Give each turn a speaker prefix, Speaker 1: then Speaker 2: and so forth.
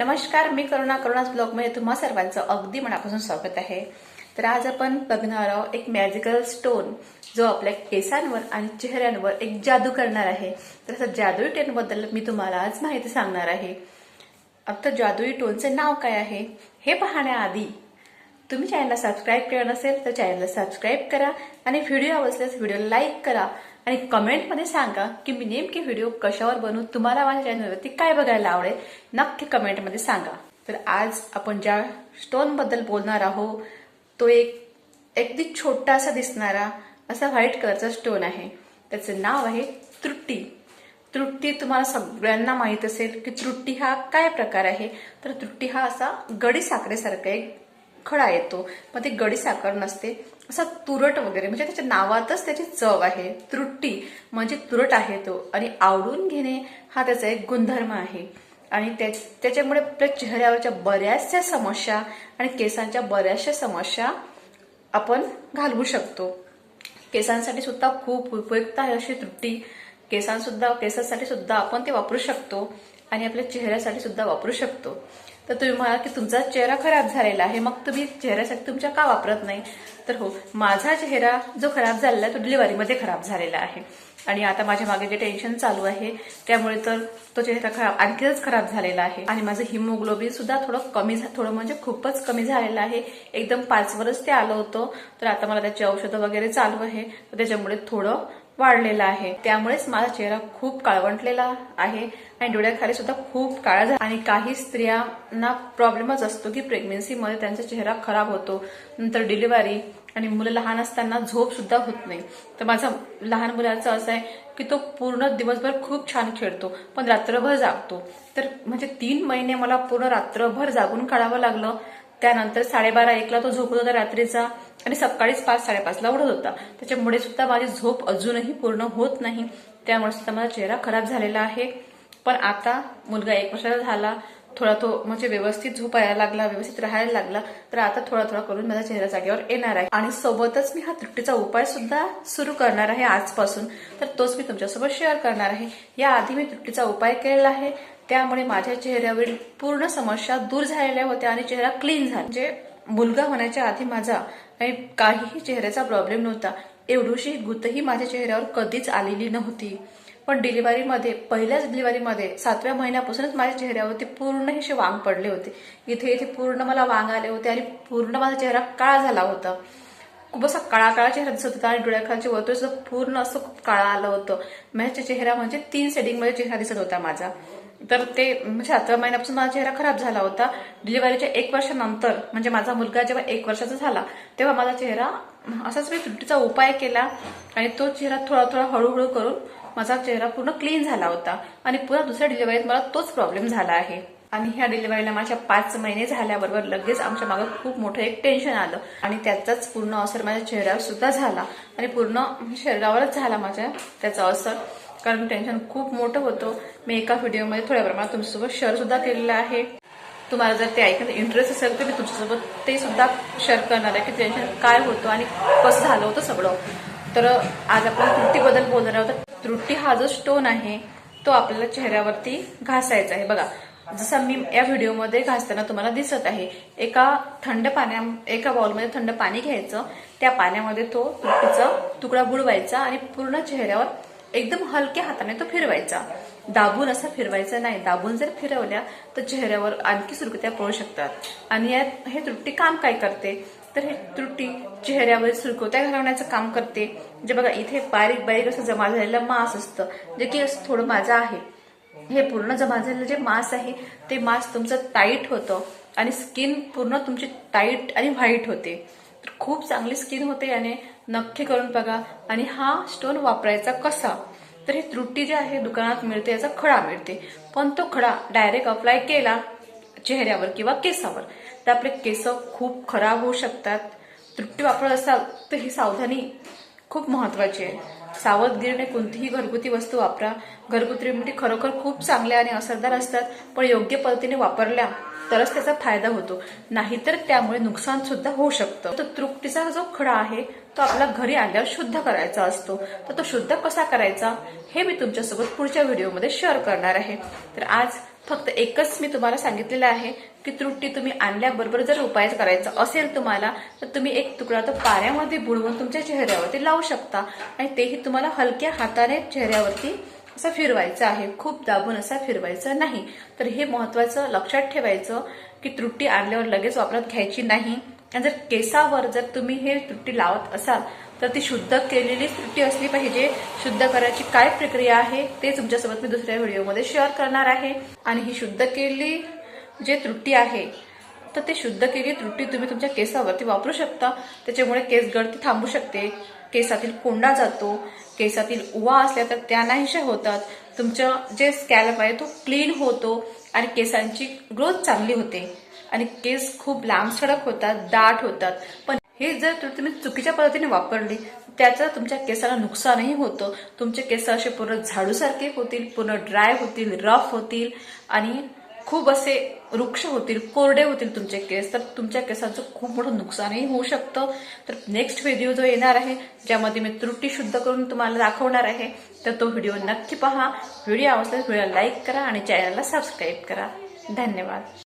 Speaker 1: नमस्कार मी करुणा करुणाच ब्लॉगमध्ये तुम्हा सर्वांचं अगदी मनापासून स्वागत आहे. तर आज आपण बघणार आहोत एक मॅजिकल स्टोन जो आपल्या केसांवर आणि चेहऱ्यांवर एक जादू करणार आहे. तर असं जादुई टेनबद्दल मी तुम्हाला आज माहिती सांगणार आहे. आता जादुई टोनचे नाव काय आहे हे पाहण्याआधी तुम्ही चॅनलला सबस्क्राईब केलं नसेल तर चॅनलला सबस्क्राईब करा आणि व्हिडिओ आवडल्यास व्हिडिओला लाईक करा. आणि कमेंटमध्ये सांगा की मी नेमके व्हिडिओ कशावर बनवू तुम्हाला माझ्या चॅनलवरती काय बघायला आवडेल नक्की कमेंटमध्ये सांगा. तर आज आपण ज्या स्टोनबद्दल बोलणार आहोत तो एक अगदी छोटासा दिसणारा असा व्हाईट कलरचा स्टोन आहे. त्याचं नाव आहे त्रुट्टी. त्रुट्टी तुम्हाला सगळ्यांना माहीत असेल की त्रुट्टी हा काय प्रकार आहे? तर त्रुट्टी हा असा गडी साखरेसारखा एक खडा येतो मग ती गडी साखर नसते असा तुरट वगैरे म्हणजे त्याच्या नावातच त्याची चव आहे त्रुट्टी म्हणजे तुरट आहे तो. आणि आवडून घेणे हा त्याचा एक गुणधर्म आहे. आणि त्याच्यामुळे आपल्या चेहऱ्यावरच्या बऱ्याचशा समस्या आणि केसांच्या बऱ्याचशा समस्या आपण घालवू शकतो. केसांसाठी सुद्धा खूप उपयुक्त आहे अशी त्रुट्टी केसांसुद्धा केसांसाठी सुद्धा आपण ते वापरू शकतो आणि आपल्या चेहऱ्यासाठी सुद्धा वापरू शकतो. तर तुम्ही म्हणाल की तुमचा चेहरा खराब झालेला आहे मग तुम्ही चेहऱ्यासाठी तुमच्या का वापरत नाही? तर हो माझा चेहरा जो खराब झालेला आहे तो डिलिव्हरीमध्ये खराब झालेला आहे. आणि आता माझ्या मागे जे टेन्शन चालू आहे त्यामुळे तर तो चेहरा खराब आणखीनच खराब झालेला आहे. आणि माझं हिमोग्लोबिन सुद्धा थोडं कमी झा- थोडं म्हणजे खूपच कमी झालेलं आहे. एकदम पाचवरच ते आलं होतं. तर आता मला त्याची औषधं वगैरे चालू आहे. तर त्याच्यामुळे थोडं वाढलेला आहे. त्यामुळेच माझा चेहरा खूप काळवंटलेला आहे आणि डोळ्याखाली सुद्धा खूप काळा झाला. आणि काही स्त्रियांना प्रॉब्लेमच असतो की प्रेग्नेन्सीमध्ये त्यांचा चेहरा खराब होतो नंतर डिलिव्हरी आणि मुलं लहान असताना झोप सुद्धा होत नाही. तर माझा लहान मुलाचं असं आहे की तो पूर्ण दिवसभर खूप छान खेळतो पण रात्रभर जागतो. तर म्हणजे तीन महिने मला पूर्ण रात्रभर जागून काढावं लागलं त्यानंतर साडेबारा एकला तो झोपत होता रात्रीचा आणि सकाळीच पाच साडेपाचला उडत होता. त्याच्यामुळे सुद्धा माझी झोप अजूनही पूर्ण होत नाही. त्यामुळे सुद्धा माझा चेहरा खराब झालेला आहे. पण आता मुलगा एक वर्षाचा झाला थोडा तो म्हणजे व्यवस्थित झोपायला लागला व्यवस्थित राहायला लागला तर आता थोडा थोडा करून माझा चेहरा जागेवर येणार आहे. आणि सोबतच मी हा त्रुटीचा उपाय सुद्धा सुरू करणार आहे आजपासून. तर तोच मी तुमच्यासोबत शेअर करणार आहे. याआधी मी त्रुटीचा उपाय केलेला आहे. त्यामुळे माझ्या चेहऱ्यावरील पूर्ण समस्या दूर झालेल्या होत्या आणि चेहरा क्लीन झाला. म्हणजे मुलगा होण्याच्या आधी माझा काही काहीही चेहऱ्याचा प्रॉब्लेम नव्हता. एवढीशी गुतही माझ्या चेहऱ्यावर कधीच आलेली नव्हती. पण डिलिव्हरीमध्ये पहिल्याच डिलिव्हरीमध्ये सातव्या महिन्यापासूनच माझ्या चेहऱ्यावरती पूर्ण असे वांग पडले होते. इथे इथे पूर्ण मला वांग आले होते आणि पूर्ण माझा चेहरा काळा झाला होता. खूप असा काळा काळा चेहरा दिसत होता आणि डोळ्याखालचे वर्तुळ सुद्धा पूर्ण असं खूप काळा आलं होतं. माझ्या चेहरा म्हणजे तीन सेटिंगमध्ये चेहरा दिसत होता माझा. तर ते म्हणजे सातव्या महिन्यापासून माझा चेहरा खराब झाला होता. डिलिव्हरीच्या एक वर्षानंतर म्हणजे माझा मुलगा जेव्हा एक वर्षाचा झाला तेव्हा माझा चेहरा असाच मी त्रुटीचा उपाय केला आणि तो चेहरा थोडा थोडा हळूहळू करून माझा चेहरा पूर्ण क्लीन झाला होता. आणि पुन्हा दुसऱ्या डिलिव्हरीत मला तोच प्रॉब्लेम झाला आहे. आणि ह्या डिलिव्हरीला माझ्या पाच महिने झाल्याबरोबर लगेच आमच्या मागे खूप मोठं एक टेन्शन आलं. आणि त्याचाच पूर्ण असर माझ्या चेहऱ्यावर सुद्धा झाला. आणि पूर्ण शरीरावरच झाला माझ्या त्याचा असर. कारण टेन्शन खूप मोठं होतं. मी एका व्हिडिओमध्ये थोड्या प्रमाणात तुमच्यासोबत शेअर सुद्धा केलेलं आहे. तुम्हाला जर ते ऐकण्यात इंटरेस्ट असेल तर मी तुमच्यासोबत ते सुद्धा शेअर करणार आहे की टेन्शन काय होतं आणि कसं झालं होतं सगळं. तर आज आपण त्रुटीबद्दल बोलणार आहोत. तर त्रुटी हा जो स्टोन आहे तो आपल्याला चेहऱ्यावरती घासायचा आहे. बघा जसं मी या व्हिडिओमध्ये घासताना तुम्हाला दिसत आहे एका थंड पाण्या एका बाउलमध्ये थंड पाणी घ्यायचं. त्या पाण्यामध्ये तो तुटीचा तुकडा बुडवायचा आणि पूर्ण चेहऱ्यावर एकदम हलक्या हाताने तो फिरवायचा. दाबून असा फिरवायचा नाही. दाबून जर फिरवल्या तर चेहऱ्यावर आणखी सुरकुत्या पळू शकतात. आणि यात हे त्रुटी काम काय करते? तर हे त्रुटी चेहऱ्यावर सुरकुत्या घालवण्याचं काम करते. जे बघा इथे बारीक बारीक असं जमा झालेलं मांस असतं जे की असं थोडं माझं आहे. हे पूर्ण जमा जे मांस आहे ते मांस तुमचं टाईट होतं आणि स्किन पूर्ण तुमची टाईट आणि व्हाईट होते. तर खूप चांगली स्किन होते याने. नक्की करून बघा. आणि हा स्टोन वापरायचा कसा? तर ही त्रुटी जी आहे दुकानात मिळते याचा खडा मिळते. पण तो खडा डायरेक्ट अप्लाय केला चेहऱ्यावर किंवा केसावर. तर आपले केस खूप खराब होऊ शकतात. त्रुटी वापरत असाल तर ही सावधानी खूप महत्वाची आहे. सावधगिरीने कोणतीही घरगुती वस्तू वापरा. घरगुती रेमेडी खरोखर खूप चांगल्या आणि असरदार असतात पण योग्य पद्धतीने वापरल्या तरच त्याचा फायदा होतो. नाहीतर त्यामुळे नुकसान सुद्धा होऊ शकतं. तर तृप्तीचा जो खडा आहे तो आपला घरी आल्यावर शुद्ध करायचा असतो. तर तो शुद्ध कसा करायचा हे मी तुमच्यासोबत पुढच्या व्हिडिओमध्ये शेअर करणार आहे. तर आज फक्त एकच मी तुम्हाला सांगितलेलं आहे की त्रुटी तुम्ही आणल्याबरोबर जर उपाय करायचा असेल तुम्हाला तर तुम्ही एक तुकडा तो पाऱ्यामध्ये बुडवून तुमच्या चेहऱ्यावरती लावू शकता आणि तेही तुम्हाला हलक्या हाताने चेहऱ्यावरती असा फिरवायचं आहे. खूप दाबून असा फिरवायचा नाही. तर हे महत्वाचं लक्षात ठेवायचं की त्रुटी आणल्यावर लगेच वापरात घ्यायची नाही. आणि जर केसावर जर तुम्ही हे त्रुटी लावत असाल तर ती शुद्ध केलेली त्रुटी असली पाहिजे. शुद्ध करायची काय प्रक्रिया आहे ते तुमच्यासोबत मी दुसऱ्या व्हिडिओमध्ये शेअर करणार आहे. आणि ही शुद्ध केलेली जे त्रुटी आहे तर ते शुद्ध केलेली त्रुटी तुम्ही तुमच्या केसावरती वापरू शकता. त्याच्यामुळे केस गळती थांबू शकते. केसातील कोंडा जातो. केसातील उवा असल्या तर त्या नाहीशा होतात. तुमचं जे स्कॅल्प आहे तो क्लीन होतो आणि केसांची ग्रोथ चांगली होते. आणि केस खूप लांब सडक होतात दाट होतात. पण हे जर तु- तुम्ही चुकीच्या पद्धतीने वापरली त्याचं तुमच्या केसाला नुकसानही होतं. तुमचे केस असे पूर्ण झाडूसारखे होतील पूर्ण ड्राय होतील रफ होतील आणि खूप असे वृक्ष होतील कोरडे होतील तुमचे केस. तर तुमच्या केसांचं खूप मोठं नुकसानही होऊ शकतं. तर नेक्स्ट व्हिडिओ जो येणार आहे ज्यामध्ये मी त्रुटी शुद्ध करून तुम्हाला दाखवणार आहे तर तो व्हिडिओ नक्की पहा. व्हिडिओ आवडल्यास व्हिडिओला लाईक करा आणि चॅनलला सबस्क्राईब करा. धन्यवाद.